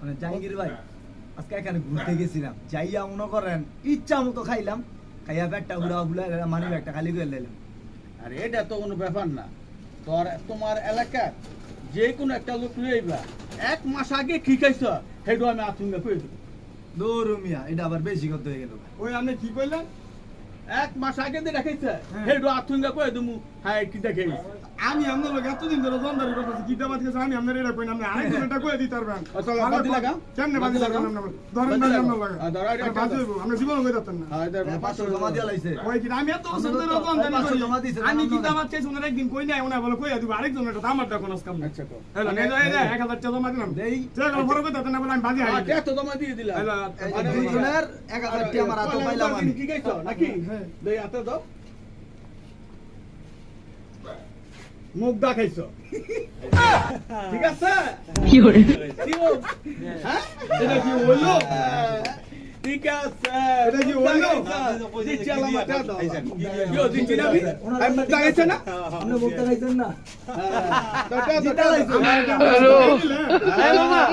মানে জাহাঙ্গীর ভাই আজকে এখানে ঘুরতে গেছিলাম। যাইয়া মনে করেন ইচ্ছা মতো খাইলাম খাইয়া ব্যাগটা উড়া উড়া মানি ব্যাগটা খালি করে লাইলাম। আর এটা তো কোনো ব্যাপার না। তোর তোমার এলাকার যে কোনো একটা লোক লইবা এক মাস আগে কি খাইছ সেটা আমি আতুঙ্গা করে দেবো দৌড় মিয়া এটা আবার বেশি করতে হয়ে গেল। ওই আপনি কি কইলেন এক মাস আগে দিয়ে রাখাইছে হ্যাঁ। সেটা আতুঙ্গা করে দেবো হ্যাঁ কি দেখে? আমি আপনার লোক এতদিন ধরে করতেছি কি আমি আপনার এটা কই না? আপনি আরেকজন এটা দিতে পারবেন বাদি লাগা। কেমনে বাদি বাদি লাগা। ধরেন বাদি বাদি আপনার লাগা হ্যাঁ, বাদি একটা আপনি জীবন কই দিতেন না। হ্যাঁ পাঁচশো জমা দিয়া লাইছে। ওই কি? আমি এত বছর ধরে আমি করি কি দাবাত চাইছি ওনার একদিন কই নাই? ওনা বলে কই দিব আরেকজন এটা আমার দেখো না কাম আচ্ছা কো হ্যালো এই যে এই 1000 টাকা জমা দিলাম। দেই। চেক বড় কই দিতেন না বলে আমি বাদি হাই আচ্ছা তো দিয়ে দিলাম হ্যালো এই আরে, দুইজনের এক হাজার টাকা আমার হাতে পাইলাম আমি। কি খাইছ নাকি? হ্যাঁ। দেই হাতে দাও। মুখ দা ঠিক আছে? কি হলো হ্যাঁ? এটা কি হইল? ঠিক আছে। এটা কি হইল? দিচ্ছি আল্লাহ মাথা দাও ইয়ো দিচ্ছি না আমি? আমি মুখ দা না? আপনি বলতে খাইছেন না? হ্যাঁ। দাও দাও জিতা হ্যালো হ্যাঁ।